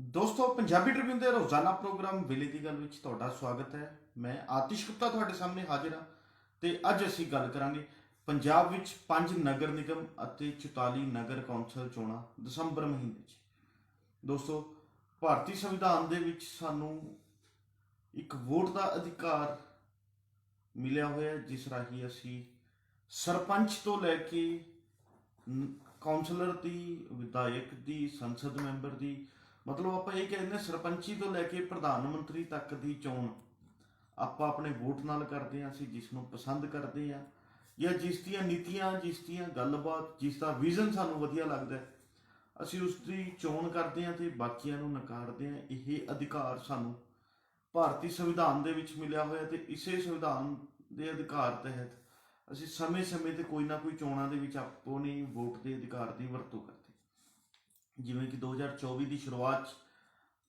ਦੋਸਤੋ, ਪੰਜਾਬੀ ਟ੍ਰਿਬਿਊਨ ਦੇ ਰੋਜ਼ਾਨਾ ਪ੍ਰੋਗਰਾਮ ਵੇਲੇ ਦੀ ਗੱਲ ਵਿੱਚ ਤੁਹਾਡਾ ਸਵਾਗਤ ਹੈ। ਮੈਂ ਆਤਿਸ਼ ਗੁਪਤਾ ਤੁਹਾਡੇ ਸਾਹਮਣੇ ਹਾਜ਼ਰ ਹਾਂ ਤੇ ਅੱਜ ਅਸੀਂ ਗੱਲ ਕਰਾਂਗੇ ਪੰਜਾਬ ਵਿੱਚ ਪੰਜ ਨਗਰ ਨਿਗਮ ਅਤੇ 44 ਨਗਰ ਕੌਂਸਲ ਚੋਣਾਂ ਦਸੰਬਰ ਮਹੀਨੇ 'ਚ। ਦੋਸਤੋ, ਭਾਰਤੀ ਸੰਵਿਧਾਨ ਦੇ ਵਿੱਚ ਸਾਨੂੰ ਇੱਕ ਵੋਟ ਦਾ ਅਧਿਕਾਰ ਮਿਲਿਆ ਹੋਇਆ ਜਿਸ ਰਾਹੀਂ ਅਸੀਂ ਸਰਪੰਚ ਤੋਂ ਲੈ ਕੇ ਨ- ਕੌਂਸਲਰ ਦੀ, ਵਿਧਾਇਕ ਦੀ, ਸੰਸਦ ਮੈਂਬਰ ਦੀ ਮਤਲਬ ਆਪਾਂ ਇਹ ਕਹਿੰਦੇ ਹਾਂ, ਸਰਪੰਚੀ ਤੋਂ ਲੈ ਕੇ ਪ੍ਰਧਾਨ ਮੰਤਰੀ ਤੱਕ ਦੀ ਚੋਣ ਆਪਾਂ ਆਪਣੇ ਵੋਟ ਨਾਲ ਕਰਦੇ ਹਾਂ ਅਸੀਂ ਜਿਸ ਨੂੰ ਪਸੰਦ ਕਰਦੇ ਹਾਂ ਜਾਂ ਜਿਸ ਦੀਆਂ ਨੀਤੀਆਂ ਜਿਸ ਦੀਆਂ ਗੱਲਬਾਤ ਜਿਸ ਦਾ ਵਿਜ਼ਨ ਸਾਨੂੰ ਵਧੀਆ ਲੱਗਦਾ ਹੈ ਅਸੀਂ ਉਸ ਦੀ ਚੋਣ ਕਰਦੇ ਹਾਂ ਤੇ ਬਾਕੀਆਂ ਨੂੰ ਨਕਾਰਦੇ ਹਾਂ। ਇਹ ਅਧਿਕਾਰ ਸਾਨੂੰ ਭਾਰਤੀ ਸੰਵਿਧਾਨ ਦੇ ਵਿੱਚ ਮਿਲਿਆ ਹੋਇਆ ਤੇ ਇਸੇ ਸੰਵਿਧਾਨ ਦੇ ਅਧਿਕਾਰ ਤਹਿਤ ਅਸੀਂ ਸਮੇਂ-ਸਮੇਂ ਤੇ ਕੋਈ ਨਾ ਕੋਈ ਚੋਣਾਂ ਦੇ ਵਿੱਚ ਆਪਣੀ ਵੋਟ ਦੇ ਅਧਿਕਾਰ ਦੀ ਵਰਤੋਂ ਕਰਦੇ ਜਿਵੇਂ ਕਿ 2024 ਦੀ ਸ਼ੁਰੂਆਤ 'ਚ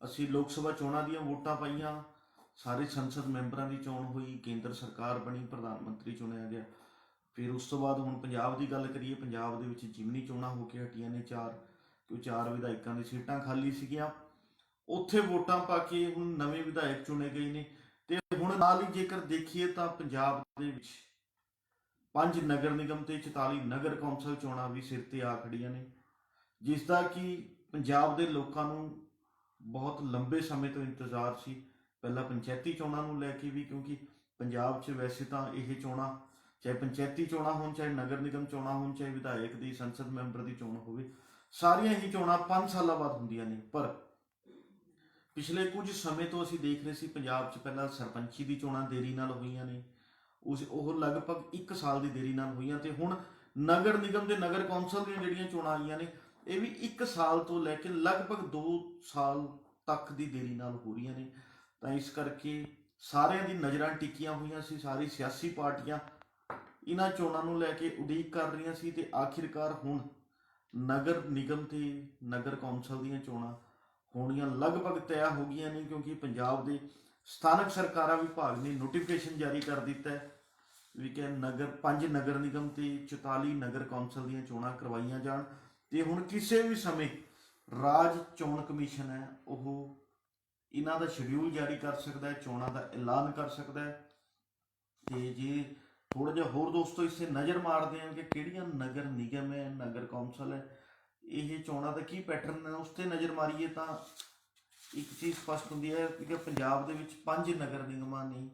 ਅਸੀਂ ਲੋਕ ਸਭਾ ਚੋਣਾਂ ਦੀਆਂ ਵੋਟਾਂ ਪਾਈਆਂ, ਸਾਰੇ ਸੰਸਦ ਮੈਂਬਰਾਂ ਦੀ ਚੋਣ ਹੋਈ, ਕੇਂਦਰ ਸਰਕਾਰ ਬਣੀ, ਪ੍ਰਧਾਨ ਮੰਤਰੀ ਚੁਣਿਆ ਗਿਆ। ਫਿਰ ਉਸ ਤੋਂ ਬਾਅਦ ਹੁਣ ਪੰਜਾਬ ਦੀ ਗੱਲ ਕਰੀਏ, ਪੰਜਾਬ ਦੇ ਵਿੱਚ ਜਿਮਨੀ ਚੋਣਾਂ ਹੋ ਕੇ ਹਟੀਆਂ ਨੇ ਚਾਰ ਕਿਉਂ ਚਾਰ ਵਿਧਾਇਕਾਂ ਦੀ ਸੀਟਾਂ ਖਾਲੀ ਸੀਗੀਆਂ। ਉੱਥੇ ਵੋਟਾਂ ਪਾ ਕੇ ਹੁਣ ਨਵੇਂ ਵਿਧਾਇਕ ਚੁਣੇ ਗਏ ਨੇ। ਤੇ ਹੁਣ ਨਾਲ ਹੀ ਜੇਕਰ ਦੇਖੀਏ ਤਾਂ ਪੰਜਾਬ ਦੇ ਵਿੱਚ ਪੰਜ ਨਗਰ ਨਿਗਮ ਤੇ 44 ਨਗਰ ਕੌਂਸਲ ਚੋਣਾਂ ਵੀ ਸਿਰ ਤੇ ਆ ਖੜੀਆਂ ਨੇ। ਜਿਸ ਦਾ ਕਿ ਪੰਜਾਬ ਦੇ ਲੋਕਾਂ ਨੂੰ ਬਹੁਤ ਲੰਬੇ ਸਮੇਂ ਤੋਂ ਇੰਤਜ਼ਾਰ ਸੀ। ਪਹਿਲਾਂ ਪੰਚਾਇਤੀ ਚੋਣਾਂ ਨੂੰ ਲੈ ਕੇ ਵੀ, ਕਿਉਂਕਿ ਪੰਜਾਬ 'ਚ ਵੈਸੇ ਤਾਂ ਇਹ ਚੋਣਾਂ, ਚਾਹੇ ਪੰਚਾਇਤੀ ਚੋਣਾਂ ਹੋਣ, ਚਾਹੇ ਨਗਰ ਨਿਗਮ ਚੋਣਾਂ ਹੋਣ, ਚਾਹੇ ਵਿਧਾਇਕ ਦੀ, ਸੰਸਦ ਮੈਂਬਰ ਦੀ ਚੋਣ ਹੋਵੇ, ਸਾਰੀਆਂ ਹੀ ਚੋਣਾਂ 5 ਸਾਲਾਂ ਬਾਅਦ ਹੁੰਦੀਆਂ ਨੇ। ਪਰ ਪਿਛਲੇ ਕੁਝ ਸਮੇਂ ਤੋਂ ਅਸੀਂ ਦੇਖ ਰਹੇ ਸੀ, ਪੰਜਾਬ 'ਚ ਪਹਿਲਾਂ ਸਰਪੰਚੀ ਦੀ ਚੋਣਾਂ ਦੇਰੀ ਨਾਲ ਹੋਈਆਂ ਨੇ। ਉਸ, ਉਹ ਲਗਭਗ 1 ਸਾਲ ਦੀ ਦੇਰੀ ਨਾਲ ਹੋਈਆਂ ਤੇ ਹੁਣ ਨਗਰ ਨਿਗਮ ਦੇ ਨਗਰ ਕੌਂਸਲ ਦੀਆਂ ਜਿਹੜੀਆਂ ਚੋਣਾਂ ਆਈਆਂ ਨੇ ਇਹ ਵੀ 1 ਸਾਲ ਤੋਂ ਲੈ ਕੇ ਲਗਭਗ 2 ਸਾਲ ਤੱਕ ਦੀ ਦੇਰੀ ਨਾਲ ਹੋ ਰਹੀਆਂ ਨੇ। ਤਾਂ ਇਸ ਕਰਕੇ ਸਾਰਿਆਂ ਦੀ ਨਜ਼ਰਾਂ ਟਿਕੀਆਂ ਹੋਈਆਂ ਸੀ, ਸਾਰੀ ਸਿਆਸੀ ਪਾਰਟੀਆਂ ਇਹਨਾਂ ਚੋਣਾਂ ਨੂੰ ਲੈ ਕੇ ਉਡੀਕ ਕਰ ਰਹੀਆਂ ਸੀ ਤੇ ਆਖਿਰਕਾਰ ਹੁਣ ਨਗਰ ਨਿਗਮ ਤੇ ਨਗਰ ਕੌਂਸਲ ਦੀਆਂ ਚੋਣਾਂ ਹੋਣੀਆਂ ਲਗਭਗ ਤੈਅ ਹੋ ਗਈਆਂ ਨੇ ਕਿਉਂਕਿ ਪੰਜਾਬ ਦੇ ਸਥਾਨਕ ਸਰਕਾਰਾਂ ਵਿਭਾਗ ਨੇ ਨੋਟੀਫਿਕੇਸ਼ਨ ਜਾਰੀ ਕਰ ਦਿੱਤਾ ਹੈ ਵੀ ਕਿ ਨਗਰ, ਪੰਜ ਨਗਰ ਨਿਗਮ ਤੇ 44 ਨਗਰ ਕੌਂਸਲ ਦੀਆਂ ਚੋਣਾਂ ਕਰਵਾਈਆਂ ਜਾਣ। ਤੇ ਹੁਣ ਕਿਸੇ ਵੀ ਸਮੇਂ ਰਾਜ ਚੋਣ ਕਮਿਸ਼ਨ ਹੈ, ਉਹ ਇਹਨਾਂ ਦਾ ਸ਼ਡਿਊਲ ਜਾਰੀ ਕਰ ਸਕਦਾ ਹੈ, ਚੋਣਾਂ ਦਾ ਐਲਾਨ ਕਰ ਸਕਦਾ ਹੈ। ਤੇ ਜੇ ਥੋੜਾ ਜਿਹਾ ਹੋਰ ਦੋਸਤੋ ਇਸੇ ਨਜ਼ਰ ਮਾਰਦੇ ਹਾਂ ਕਿ ਕਿਹੜੀਆਂ ਨਗਰ ਨਿਗਮ ਹੈ, ਨਗਰ ਕੌਂਸਲ ਹੈ, ਇਹ ਚੋਣਾਂ ਦਾ ਕੀ ਪੈਟਰਨ ਹੈ, ਉਸ ਤੇ ਨਜ਼ਰ ਮਾਰੀਏ ਤਾਂ ਇੱਕ ਚੀਜ਼ ਸਪਸ਼ਟ ਹੁੰਦੀ ਹੈ ਕਿ ਪੰਜਾਬ ਦੇ ਵਿੱਚ ਪੰਜ ਨਗਰ ਨਿਗਮਾਂ ਨੇ,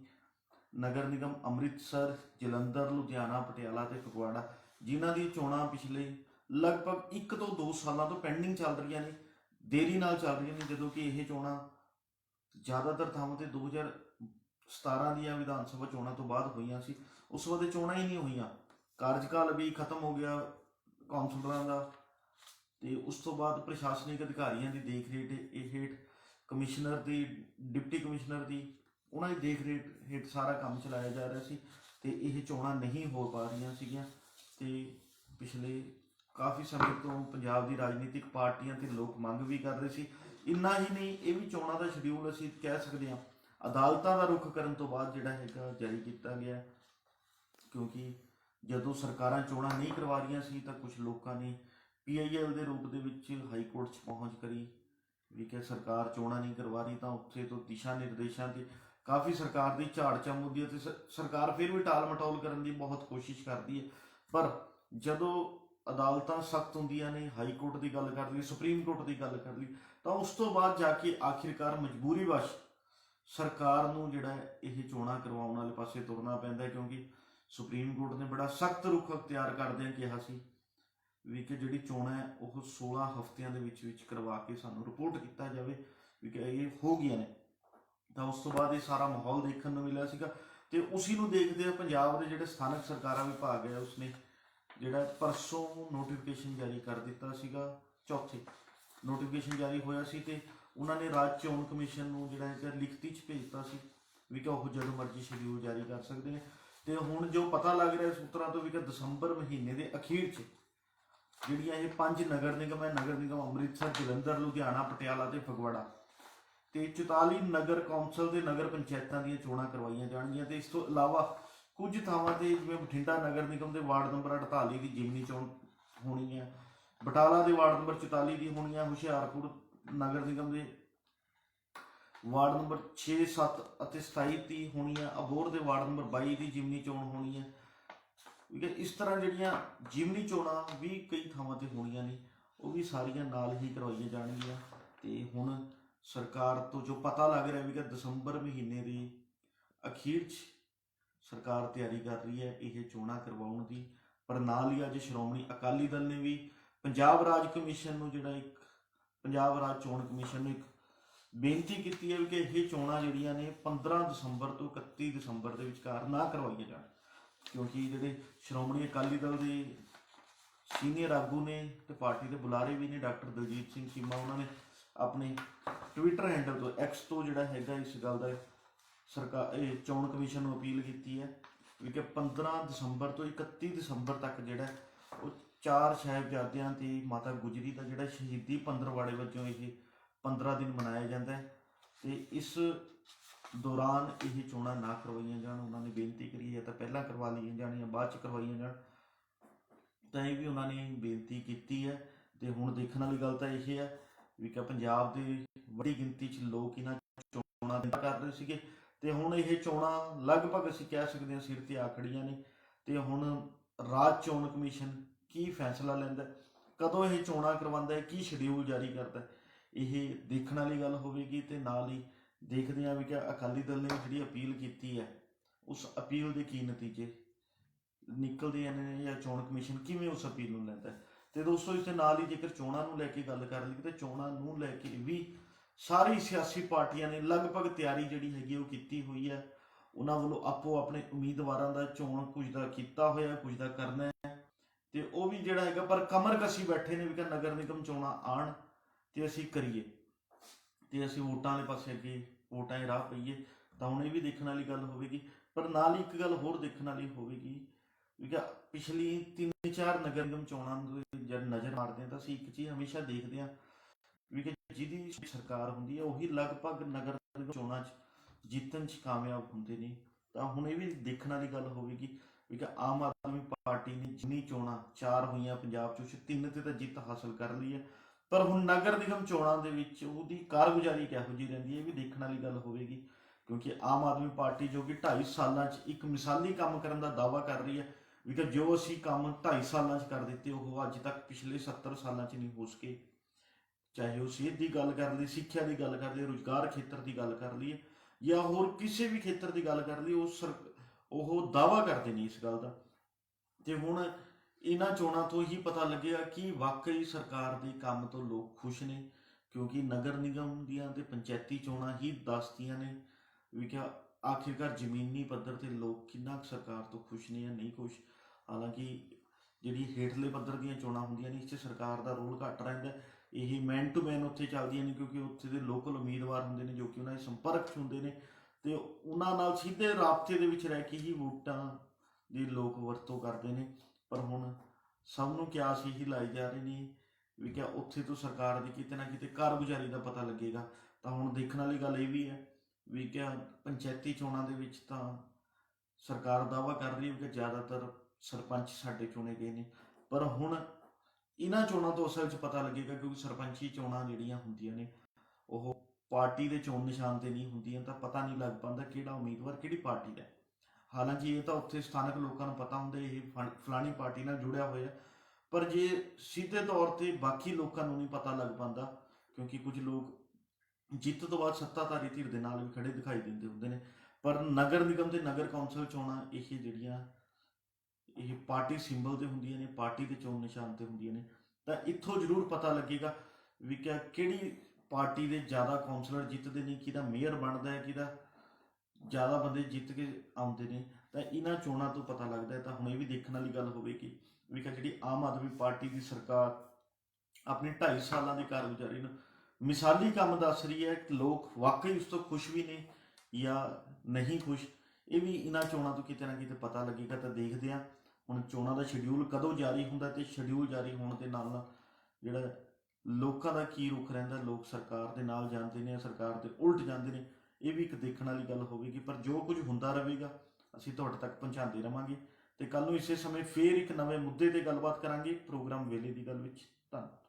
ਨਗਰ ਨਿਗਮ ਅੰਮ੍ਰਿਤਸਰ, ਜਲੰਧਰ, ਲੁਧਿਆਣਾ, ਪਟਿਆਲਾ ਤੇ ਫਗਵਾੜਾ, ਜਿਨ੍ਹਾਂ ਦੀ ਚੋਣਾਂ ਪਿਛਲੇ ਲਗਭਗ 1 ਤੋਂ 2 ਸਾਲਾਂ ਤੋਂ ਪੈਂਡਿੰਗ ਚੱਲ ਰਹੀਆਂ ਨੇ, ਦੇਰੀ ਨਾਲ ਚੱਲ ਰਹੀਆਂ ਨੇ, ਜਦੋਂ ਕਿ ਇਹ ਚੋਣਾਂ ਜ਼ਿਆਦਾਤਰ ਥਾਵਾਂ ਤੇ 2017 ਦੀਆਂ ਵਿਧਾਨ ਸਭਾ ਚੋਣਾਂ ਤੋਂ ਬਾਅਦ ਹੋਈਆਂ ਸੀ। ਉਸ ਤੋਂ ਬਾਅਦ ਇਹ ਚੋਣਾਂ ਹੀ ਨਹੀਂ ਹੋਈਆਂ। ਕਾਰਜਕਾਲ ਵੀ ਖਤਮ ਹੋ ਗਿਆ ਕੌਂਸਲਰਾਂ ਦਾ ਤੇ ਉਸ ਤੋਂ ਬਾਅਦ ਪ੍ਰਸ਼ਾਸਨਿਕ ਅਧਿਕਾਰੀਆਂ ਦੀ ਦੇਖ ਰੇਖ ਇਹ ਹੇਠ, ਕਮਿਸ਼ਨਰ ਦੀ, ਡਿਪਟੀ ਕਮਿਸ਼ਨਰ ਦੀ, ਉਹਨਾਂ ਦੀ ਦੇਖ ਰੇਖ ਹੇਠ ਸਾਰਾ ਕੰਮ ਚਲਾਇਆ ਜਾ ਰਿਹਾ ਸੀ ਤੇ ਇਹ ਚੋਣਾਂ ਨਹੀਂ ਹੋ ਪਾ ਰਹੀਆਂ ਸੀਗੀਆਂ। ਤੇ ਪਿਛਲੇ ਕਾਫੀ ਸਮੇਂ ਤੋਂ ਪੰਜਾਬ ਦੀ ਰਾਜਨੀਤਿਕ ਪਾਰਟੀਆਂ ਤੇ ਲੋਕ ਮੰਗ ਵੀ ਕਰ ਰਹੇ ਸੀ। ਇੰਨਾ ਹੀ ਨਹੀਂ, ਇਹ ਵੀ ਚੋਣਾਂ ਦਾ ਸ਼ਡਿਊਲ ਅਸੀਂ ਕਹਿ ਸਕਦੇ ਹਾਂ। ਅਦਾਲਤਾਂ ਦਾ ਰੁਖ ਕਰਨ ਤੋਂ ਬਾਅਦ ਜਿਹੜਾ ਹੈਗਾ ਜਾਰੀ ਕੀਤਾ ਗਿਆ ਕਿਉਂਕਿ ਜਦੋਂ ਸਰਕਾਰਾਂ ਚੋਣਾਂ ਨਹੀਂ ਕਰਵਾ ਰਹੀਆਂ ਸੀ ਤਾਂ ਕੁਝ ਲੋਕਾਂ ਨੇ ਪੀਆਈਐਲ ਦੇ ਰੂਪ ਦੇ ਵਿੱਚ ਹਾਈ ਕੋਰਟ 'ਚ ਪਹੁੰਚ ਕਰੀ। ਵੀ ਕਿ ਸਰਕਾਰ ਚੋਣਾਂ ਨਹੀਂ ਕਰਵਾ ਰਹੀ ਤਾਂ ਉੱਥੇ ਤੋਂ ਦਿਸ਼ਾ ਨਿਰਦੇਸ਼ਾਂ ਤੇ ਕਾਫੀ ਸਰਕਾਰ ਦੀ ਝਾੜ ਚੰਮੁੱਦੀ ਹੈ ਤੇ ਸਰਕਾਰ ਫਿਰ ਵੀ ਟਾਲ ਮਟੋਲ ਕਰਨ ਦੀ ਬਹੁਤ ਕੋਸ਼ਿਸ਼ ਕਰਦੀ ਹੈ। ਪਰ ਜਦੋਂ ਅਦਾਲਤਾਂ ਸਖਤ ਹੁੰਦੀਆਂ ਨੇ, ਹਾਈ ਕੋਰਟ ਦੀ ਗੱਲ ਕਰ ਲਈ, ਸੁਪਰੀਮ ਕੋਰਟ ਦੀ ਗੱਲ ਕਰ ਲਈ, ਤਾਂ ਉਸ ਤੋਂ ਬਾਅਦ ਜਾ ਕੇ ਆਖਿਰਕਾਰ ਮਜਬੂਰੀ ਵਸ਼ ਸਰਕਾਰ ਨੂੰ ਜਿਹੜਾ ਇਹ ਚੋਣਾਂ ਕਰਵਾਉਣ ਵਾਲੇ ਪਾਸੇ ਤੁਰਨਾ ਪੈਂਦਾ ਕਿਉਂਕਿ ਸੁਪਰੀਮ ਕੋਰਟ ਨੇ ਬੜਾ ਸਖਤ ਰੁਖ ਅਖਤਿਆਰ ਕਰਦਿਆਂ ਕਿਹਾ ਸੀ ਵੀ ਕਿ ਜਿਹੜੀ ਚੋਣਾਂ ਹੈ, ਉਹ 16 ਹਫ਼ਤਿਆਂ ਦੇ ਵਿੱਚ ਵਿੱਚ ਕਰਵਾ ਕੇ ਸਾਨੂੰ ਰਿਪੋਰਟ ਕੀਤਾ ਜਾਵੇ ਵੀ ਕਿ ਇਹ ਹੋ ਗਈਆਂ ਨੇ। ਤਾਂ ਉਸ ਤੋਂ ਬਾਅਦ ਇਹ ਸਾਰਾ ਮਾਹੌਲ ਦੇਖਣ ਨੂੰ ਮਿਲਿਆ ਸੀਗਾ ਤੇ ਉਸੇ ਨੂੰ ਦੇਖਦੇ ਆ ਪੰਜਾਬ ਦੇ ਜਿਹੜੇ ਸਥਾਨਕ ਸਰਕਾਰਾਂ ਵਿਭਾਗ ਹੈ, ਉਸਨੇ ਜਿਹੜਾ ਪਰਸੋਂ ਨੋਟੀਫਿਕੇਸ਼ਨ ਜਾਰੀ ਕਰ ਦਿੱਤਾ ਸੀਗਾ, ਚੌਥੇ ਨੋਟੀਫਿਕੇਸ਼ਨ ਜਾਰੀ ਹੋਇਆ ਸੀ ਤੇ ਉਹਨਾਂ ਨੇ ਰਾਜ ਚੋਣ ਕਮਿਸ਼ਨ ਨੂੰ ਜਿਹੜਾ ਹੈ ਲਿਖਤੀ ਚ ਭੇਜਤਾ ਸੀ ਵੀ ਕਿ ਉਹ ਜਦੋਂ ਮਰਜ਼ੀ ਸ਼ਡਿਊਲ ਜਾਰੀ ਕਰ ਸਕਦੇ ਨੇ। ਤੇ ਹੁਣ ਜੋ ਪਤਾ ਲੱਗ ਰਿਹਾ ਸੂਤਰਾਂ ਤੋਂ ਵੀ ਕਿ ਦਸੰਬਰ ਮਹੀਨੇ ਦੇ ਅਖੀਰ 'ਚ ਜਿਹੜੀਆਂ ਇਹ ਪੰਜ ਨਗਰ ਨਿਗਮ ਹੈ, ਨਗਰ ਨਿਗਮ ਅੰਮ੍ਰਿਤਸਰ, ਜਲੰਧਰ, ਲੁਧਿਆਣਾ, ਪਟਿਆਲਾ ਤੇ ਫਗਵਾੜਾ ਤੇ 44 ਨਗਰ ਕੌਂਸਲ ਦੇ ਨਗਰ ਪੰਚਾਇਤਾਂ ਦੀਆਂ ਚੋਣਾਂ ਕਰਵਾਈਆਂ ਜਾਣਗੀਆਂ ਤੇ ਇਸ ਤੋਂ ਇਲਾਵਾ ਕੁਝ ਥਾਵਾਂ ਤੇ ਜਿਵੇਂ ਬਠਿੰਡਾ ਨਗਰ ਨਿਗਮ ਦੇ ਵਾਰਡ ਨੰਬਰ 48 ਦੀ ਜਿਮਨੀ ਚੋਣ ਹੋਣੀ ਹੈ ਬਟਾਲਾ ਦੇ ਵਾਰਡ ਨੰਬਰ 44 ਦੀ ਹੋਣੀ ਹੈ ਹੁਸ਼ਿਆਰਪੁਰ ਨਗਰ ਨਿਗਮ ਦੇ ਵਾਰਡ ਨੰਬਰ 6 7 ਅਤੇ 27 ਦੀ ਹੋਣੀ ਹੈ ਅਬੋਰ ਦੇ ਵਾਰਡ ਨੰਬਰ 22 ਦੀ ਜਿਮਨੀ ਚੋਣ ਹੋਣੀ ਹੈ ਠੀਕ ਹੈ ਇਸ ਤਰ੍ਹਾਂ ਜਿਹੜੀਆਂ ਜਿਮਨੀ ਚੋਣਾਂ ਵੀ ਕਈ ਥਾਵਾਂ ਤੇ ਹੋਣੀਆਂ ਨੇ, ਉਹ ਵੀ ਸਾਰੀਆਂ ਨਾਲ ਹੀ ਕਰਵਾਈਆਂ ਜਾਣਗੀਆਂ ਤੇ ਹੁਣ ਸਰਕਾਰ ਤੋਂ ਜੋ ਪਤਾ ਲੱਗ ਰਿਹਾ ਵੀ ਕਿ ਦਸੰਬਰ ਮਹੀਨੇ ਦੀ ਅਖੀਰ 'ਚ ਸਰਕਾਰ ਤਿਆਰੀ ਕਰ ਰਹੀ ਹੈ ਇਹ ਚੋਣਾਂ ਕਰਵਾਉਣ ਦੀ। ਪਰ ਨਾਲ ਹੀ ਅੱਜ ਸ਼੍ਰੋਮਣੀ ਅਕਾਲੀ ਦਲ ਨੇ ਵੀ ਪੰਜਾਬ ਰਾਜ ਕਮਿਸ਼ਨ ਨੂੰ ਜਿਹੜਾ ਇੱਕ, ਪੰਜਾਬ ਰਾਜ ਚੋਣ ਕਮਿਸ਼ਨ ਨੂੰ ਇੱਕ ਬੇਨਤੀ ਕੀਤੀ ਹੈ ਵੀ ਕਿ ਇਹ ਚੋਣਾਂ ਜਿਹੜੀਆਂ ਨੇ 15 ਦਸੰਬਰ ਤੋਂ 31 ਦਸੰਬਰ ਦੇ ਵਿਚਕਾਰ ਨਾ ਕਰਵਾਈਆਂ ਜਾਣ। ਕਿਉਂਕਿ ਜਿਹੜੇ ਸ਼੍ਰੋਮਣੀ ਅਕਾਲੀ ਦਲ ਦੇ ਸੀਨੀਅਰ ਆਗੂ ਨੇ ਤੇ ਪਾਰਟੀ ਦੇ ਬੁਲਾਰੇ ਵੀ ਨੇ ਡਾਕਟਰ ਦਲਜੀਤ ਸਿੰਘ ਚੀਮਾ, ਉਹਨਾਂ ਨੇ ਆਪਣੇ ਟਵਿੱਟਰ ਹੈਂਡਲ ਤੋਂ ਐਕਸ ਤੋਂ ਜਿਹੜਾ ਹੈਗਾ ਇਸ ਗੱਲ ਦਾ ਸਰਕਾਰ ਇਹ ਚੋਣ ਕਮਿਸ਼ਨ ਨੂੰ ਅਪੀਲ ਕੀਤੀ ਹੈ ਵੀ ਕਿ 15 ਦਸੰਬਰ ਤੋਂ 31 ਦਸੰਬਰ ਤੱਕ ਜਿਹੜਾ ਉਹ ਚਾਰ ਸਾਹਿਬਜ਼ਾਦਿਆਂ ਤੇ ਮਾਤਾ ਗੁਜਰੀ ਦਾ ਜਿਹੜਾ ਸ਼ਹੀਦੀ ਪੰਦਰਵਾੜੇ ਵਜੋਂ ਇਹ 15 ਦਿਨ ਮਨਾਇਆ ਜਾਂਦਾ ਹੈ ਤੇ ਇਸ ਦੌਰਾਨ ਇਹ ਚੋਣਾਂ ਨਾ ਕਰਵਾਈਆਂ ਜਾਣ, ਉਹਨਾਂ ਨੇ ਬੇਨਤੀ ਕਰੀ ਹੈ ਤਾਂ ਪਹਿਲਾਂ ਕਰਵਾ ਲਈਆਂ ਜਾਣੀਆਂ, ਬਾਅਦ ਚ ਕਰਵਾਈਆਂ ਜਾਣ। ਤਾਂ ਇਹ ਵੀ ਉਹਨਾਂ ਨੇ ਬੇਨਤੀ ਕੀਤੀ ਹੈ ਤੇ ਹੁਣ ਦੇਖਣ ਵਾਲੀ ਗੱਲ ਤਾਂ ਇਹ ਹੈ ਵੀ ਕਿ ਪੰਜਾਬ ਦੇ ਵੱਡੀ ਗਿਣਤੀ 'ਚ ਲੋਕ ਇਹਨਾਂ ਚੋਣਾਂ ਦੇ ਕਰ ਰਹੇ ਸੀਗੇ। ਤੇ ਹੁਣ ਇਹ ਚੋਣਾਂ ਲਗਭਗ ਅਸੀਂ ਕਹਿ ਸਕਦੇ ਹਾਂ ਸਿਰ ਤੇ ਆ ਖੜੀਆਂ ਨੇ ਤੇ ਹੁਣ ਰਾਜ ਚੋਣ ਕਮਿਸ਼ਨ ਕੀ ਫੈਸਲਾ ਲੈਂਦਾ ਕਦੋਂ ਇਹ ਚੋਣਾਂ ਕਰਵਾਉਂਦਾ ਹੈ, ਕੀ ਸ਼ਡਿਊਲ ਜਾਰੀ ਕਰਦਾ ਇਹ ਦੇਖਣ ਵਾਲੀ ਗੱਲ ਹੋਵੇਗੀ ਤੇ ਨਾਲ ਹੀ ਦੇਖਦੇ ਹਾਂ ਵੀ ਕਿ ਅਕਾਲੀ ਦਲ ਨੇ ਜਿਹੜੀ ਅਪੀਲ ਕੀਤੀ ਹੈ, ਉਸ ਅਪੀਲ ਦੇ ਕੀ ਨਤੀਜੇ ਨਿਕਲਦੇ ਨੇ ਜਾਂ ਚੋਣ ਕਮਿਸ਼ਨ ਕਿਵੇਂ ਉਸ ਅਪੀਲ ਨੂੰ ਲੈਂਦਾ ਹੈ। ਤੇ ਦੋਸਤੋ, ਇਸ ਦੇ ਨਾਲ ਹੀ ਜੇਕਰ ਚੋਣਾਂ ਨੂੰ ਲੈ ਕੇ ਗੱਲ ਕਰ ਲਈਏ, ਤੇ ਚੋਣਾਂ ਨੂੰ ਲੈ ਕੇ ਵੀ ਸਾਰੀ ਸਿਆਸੀ ਪਾਰਟੀਆਂ ਨੇ ਲਗਭਗ ਤਿਆਰੀ ਜਿਹੜੀ ਹੈਗੀ ਉਹ ਕੀਤੀ ਹੋਈ ਹੈ ਉਹਨਾਂ ਵੱਲੋਂ ਆਪੋ ਆਪਣੇ ਉਮੀਦਵਾਰਾਂ ਦਾ ਚੋਣ ਕੁਝ ਦਾ ਕੀਤਾ ਹੋਇਆ, ਕੁਝ ਦਾ ਕਰਨਾ ਹੈ। ਤੇ ਉਹ ਵੀ ਜਿਹੜਾ ਹੈਗਾ, ਪਰ ਕਮਰ ਕਸੀ ਬੈਠੇ ਨੇ ਵੀ ਕਿ ਨਗਰ ਨਿਗਮ ਚੋਣਾਂ ਆਣ ਤੇ ਅਸੀਂ ਕਰੀਏ। ਤੇ ਅਸੀਂ ਵੋਟਾਂ ਵਾਲੇ ਪਾਸੇ ਅੱਗੇ ਵੋਟਾਂ 'ਚ ਰਾਹ ਪਈਏ। ਤਾਂ ਹੁਣ ਇਹ ਵੀ ਦੇਖਣ ਵਾਲੀ ਗੱਲ ਹੋਵੇਗੀ, ਪਰ ਨਾਲ ਹੀ ਇੱਕ ਗੱਲ ਹੋਰ ਦੇਖਣ ਵਾਲੀ ਹੋਵੇਗੀ ਵੀ ਕਿ ਪਿਛਲੀ ਤਿੰਨ ਚਾਰ ਨਗਰ ਨਿਗਮ ਚੋਣਾਂ ਨੂੰ ਜਦ ਨਜ਼ਰ ਮਾਰਦੇ ਹਾਂ ਤਾਂ ਅਸੀਂ ਇੱਕ ਚੀਜ਼ ਹਮੇਸ਼ਾ ਦੇਖਦੇ ਹਾਂ ਵੀ ਜਿਹਦੀ ਸਰਕਾਰ ਹੁੰਦੀ ਹੈ, ਉਹੀ ਲਗਭਗ ਨਗਰ ਨਿਗਮ ਚੋਣਾਂ 'ਚ ਜਿੱਤਣ 'ਚ ਕਾਮਯਾਬ ਹੁੰਦੇ ਨੇ। ਤਾਂ ਹੁਣ ਇਹ ਵੀ ਦੇਖਣ ਵਾਲੀ ਗੱਲ ਹੋਵੇਗੀ ਵੀ ਆਮ ਆਦਮੀ ਪਾਰਟੀ ਨੇ ਜਿੰਨੀ ਚੋਣਾਂ ਚਾਰ ਹੋਈਆਂ ਪੰਜਾਬ 'ਚ ਤਿੰਨ ਤੇ ਤਾਂ ਜਿੱਤ ਹਾਸਲ ਕਰ ਲਈ ਹੈ। ਪਰ ਹੁਣ ਨਗਰ ਨਿਗਮ ਚੋਣਾਂ ਦੇ ਵਿੱਚ ਉਹਦੀ ਕਾਰਗੁਜ਼ਾਰੀ ਕਿਹੋ ਜਿਹੀ ਰਹਿੰਦੀ ਹੈ, ਇਹ ਵੀ ਦੇਖਣ ਵਾਲੀ ਗੱਲ ਹੋਵੇਗੀ ਕਿਉਂਕਿ ਆਮ ਆਦਮੀ ਪਾਰਟੀ ਜੋ ਕਿ 2.5 ਸਾਲਾਂ 'ਚ ਇੱਕ ਮਿਸਾਲੀ ਕੰਮ ਕਰਨ ਦਾ ਦਾਅਵਾ ਕਰ ਰਹੀ ਹੈ, ਵੀ ਕਿ ਜੋ ਅਸੀਂ ਕੰਮ 2.5 ਸਾਲਾਂ 'ਚ ਕਰ ਦਿੱਤੇ, ਉਹ ਅੱਜ ਤੱਕ ਪਿਛਲੇ 70 ਸਾਲਾਂ 'ਚ ਨਹੀਂ ਹੋ ਸਕੇ। ਚਾਹੇ ਉਹ ਸਿਹਤ ਦੀ ਗੱਲ ਕਰ ਲਈ ਸਿੱਖਿਆ ਦੀ ਗੱਲ ਕਰ ਲਈ ਰੁਜ਼ਗਾਰ ਖੇਤਰ ਦੀ ਗੱਲ ਕਰ ਲਈਏ, ਜਾਂ ਹੋਰ ਕਿਸੇ ਵੀ ਖੇਤਰ ਦੀ ਗੱਲ ਕਰ ਲਈ ਉਹ ਸਰ, ਉਹ ਦਾਵਾ ਕਰਦੇ ਨਹੀਂ ਇਸ ਗੱਲ ਦਾ। ਤੇ ਹੁਣ ਇਹਨਾਂ ਚੋਣਾਂ ਤੋਂ ਹੀ ਪਤਾ ਲੱਗਿਆ ਕਿ ਵਾਕਈ ਸਰਕਾਰ ਦੇ ਕੰਮ ਤੋਂ ਲੋਕ ਖੁਸ਼ ਨੇ, ਕਿਉਂਕਿ ਨਗਰ ਨਿਗਮ ਦੀਆਂ ਤੇ ਪੰਚਾਇਤੀ ਚੋਣਾਂ ਹੀ ਦੱਸਦੀਆਂ ਨੇ ਵੀ ਕਿ ਆਖਿਰਕਾਰ ਜ਼ਮੀਨੀ ਪੱਧਰ ਤੇ ਲੋਕ ਕਿੰਨਾ ਕੁ ਸਰਕਾਰ ਤੋਂ ਖੁਸ਼ ਨੇ ਜਾਂ ਨਹੀਂ ਖੁਸ਼। ਹਾਲਾਂਕਿ ਜਿਹੜੀ ਹੇਠਲੇ ਪੱਧਰ ਦੀਆਂ ਚੋਣਾਂ ਹੁੰਦੀਆਂ ਨੇ, ਇਸ 'ਚ ਸਰਕਾਰ ਦਾ ਰੋਲ ਘੱਟ ਰਹਿੰਦਾ ਇਹ ਮੈਨ ਟੂ ਮੈਨ ਉੱਥੇ ਚੱਲਦੀਆਂ ਨੇ ਕਿਉਂਕਿ ਉੱਥੇ ਦੇ ਲੋਕਲ ਉਮੀਦਵਾਰ ਹੁੰਦੇ ਨੇ ਜੋ ਕਿ ਉਹਨਾਂ ਦੇ ਸੰਪਰਕ 'ਚ ਹੁੰਦੇ ਨੇ ਤੇ ਉਹਨਾਂ ਨਾਲ ਸਿੱਧੇ ਰਾਬਤੇ ਦੇ ਵਿੱਚ ਰਹਿ ਕੇ ਹੀ ਵੋਟਾਂ ਦੀ ਲੋਕ ਵਰਤੋਂ ਕਰਦੇ ਨੇ। ਪਰ ਹੁਣ ਸਭ ਨੂੰ ਕਿਆਸ ਹੀ ਲਾਈ ਜਾ ਰਹੇ ਨੇ ਵੀ ਕਿ ਉੱਥੇ ਤੋਂ ਸਰਕਾਰ ਦੀ ਕਿਤੇ ਨਾ ਕਿਤੇ ਕਾਰਗੁਜ਼ਾਰੀ ਦਾ ਪਤਾ ਲੱਗੇਗਾ। ਤਾਂ ਹੁਣ ਦੇਖਣ ਵਾਲੀ ਗੱਲ ਇਹ ਵੀ ਹੈ ਵੀ ਕਿ ਪੰਚਾਇਤੀ ਚੋਣਾਂ ਦੇ ਵਿੱਚ ਤਾਂ ਸਰਕਾਰ ਦਾਵਾ ਕਰ ਰਹੀ ਹੈ ਕਿ ਜ਼ਿਆਦਾਤਰ ਸਰਪੰਚ ਸਾਡੇ ਚੁਣੇ ਗਏ ਨੇ। ਪਰ ਹੁਣ ਇਹਨਾਂ ਚੋਣਾਂ ਤੋਂ ਅਸਲ 'ਚ ਪਤਾ ਲੱਗੇਗਾ ਕਿਉਂਕਿ ਸਰਪੰਚੀ ਚੋਣਾਂ ਜਿਹੜੀਆਂ ਹੁੰਦੀਆਂ ਨੇ, ਉਹ ਪਾਰਟੀ ਦੇ ਚੋਣ ਨਿਸ਼ਾਨ ਤੇ ਨਹੀਂ ਹੁੰਦੀਆਂ, ਤਾਂ ਪਤਾ ਨਹੀਂ ਲੱਗ ਪਾਉਂਦਾ ਕਿਹੜਾ ਉਮੀਦਵਾਰ ਕਿਹੜੀ ਪਾਰਟੀ ਦਾ। ਹਾਲਾਂਕਿ ਇਹ ਤਾਂ ਉੱਥੇ ਸਥਾਨਕ ਲੋਕਾਂ ਨੂੰ ਪਤਾ ਹੁੰਦਾ, ਇਹ ਫਲਾਣੀ ਪਾਰਟੀ ਨਾਲ ਜੁੜਿਆ ਹੋਇਆ ਪਰ ਜੇ ਸਿੱਧੇ ਤੌਰ ਤੇ ਬਾਕੀ ਲੋਕਾਂ ਨੂੰ ਨਹੀਂ ਪਤਾ ਲੱਗ ਪਾਉਂਦਾ, ਕਿਉਂਕਿ ਕੁਝ ਲੋਕ ਜਿੱਤ ਤੋਂ ਬਾਅਦ ਸੱਤਾਧਾਰੀ ਧਿਰ ਦੇ ਨਾਲ ਵੀ ਖੜੇ ਦਿਖਾਈ ਦਿੰਦੇ ਹੁੰਦੇ ਨੇ, ਪਰ ਨਗਰ ਨਿਗਮ ਤੇ ਨਗਰ ਕੌਂਸਲ ਚੋਣਾਂ ਇਹ ਜਿਹੜੀਆਂ ਇਹ ਪਾਰਟੀ ਸਿੰਬਲ ਤੇ ਹੁੰਦੀਆਂ ਨੇ, ਪਾਰਟੀ ਦੇ ਚੋਣ ਨਿਸ਼ਾਨ ਤੇ ਹੁੰਦੀਆਂ ਨੇ, ਤਾਂ ਇੱਥੋਂ ਜ਼ਰੂਰ ਪਤਾ ਲੱਗੇਗਾ ਵੀ ਕਿ ਕਿਹੜੀ ਪਾਰਟੀ ਦੇ ਜ਼ਿਆਦਾ ਕੌਂਸਲਰ ਜਿੱਤਦੇ ਨੇ, ਕਿਹਦਾ ਮੇਅਰ ਬਣਦਾ ਹੈ, ਕਿਹਦਾ ਜ਼ਿਆਦਾ ਬੰਦੇ ਜਿੱਤ ਕੇ ਆਉਂਦੇ ਨੇ, ਤਾਂ ਇਹਨਾਂ ਚੋਣਾਂ ਤੋਂ ਪਤਾ ਲੱਗਦਾ ਹੈ। ਤਾਂ ਹੁਣ ਇਹ ਵੀ ਦੇਖਣ ਵਾਲੀ ਗੱਲ ਹੋਵੇਗੀ ਵੀ ਕਿ ਜਿਹੜੀ ਆਮ ਆਦਮੀ ਪਾਰਟੀ ਦੀ ਸਰਕਾਰ ਆਪਣੀ 2.5 ਸਾਲਾਂ ਦੀ ਕਾਰਗੁਜ਼ਾਰੀ ਨੂੰ ਮਿਸਾਲੀ ਕੰਮ ਦੱਸ ਰਹੀ ਹੈ ਲੋਕ ਵਾਕਈ ਉਸ ਤੋਂ ਖੁਸ਼ ਵੀ ਨੇ ਜਾਂ ਨਹੀਂ ਖੁਸ਼, ਇਹ ਵੀ ਇਹਨਾਂ ਚੋਣਾਂ ਤੋਂ ਕਿਤੇ ਨਾ ਕਿਤੇ ਪਤਾ ਲੱਗੇਗਾ। ਤਾਂ ਦੇਖਦੇ ਹਾਂ ਹੁਣ ਚੋਣਾਂ ਦਾ ਸ਼ਡਿਊਲ ਕਦੋਂ ਜਾਰੀ ਹੁੰਦਾ ਤੇ ਸ਼ਡਿਊਲ ਜਾਰੀ ਹੋਣ ਦੇ ਨਾਲ ਨਾਲ ਜਿਹੜਾ ਲੋਕਾਂ ਦਾ ਕੀ ਰੁਖ ਰਹਿੰਦਾ, ਲੋਕ ਸਰਕਾਰ ਦੇ ਨਾਲ ਜਾਂਦੇ ਨੇ ਸਰਕਾਰ ਦੇ ਉਲਟ ਜਾਂਦੇ ਨੇ, ਇਹ ਵੀ ਇੱਕ ਦੇਖਣ ਵਾਲੀ ਗੱਲ ਹੋਵੇਗੀ। ਪਰ ਜੋ ਕੁਝ ਹੁੰਦਾ ਰਹੇਗਾ, ਅਸੀਂ ਤੁਹਾਡੇ ਤੱਕ ਪਹੁੰਚਾਉਂਦੇ ਰਵਾਂਗੇ ਤੇ ਕੱਲ ਨੂੰ ਇਸੇ ਸਮੇਂ ਫੇਰ ਇੱਕ ਨਵੇਂ ਮੁੱਦੇ ਤੇ ਗੱਲਬਾਤ ਕਰਾਂਗੇ ਪ੍ਰੋਗਰਾਮ ਵੇਲੇ ਦੀ ਗੱਲ ਵਿੱਚ। ਧੰਨਵਾਦ।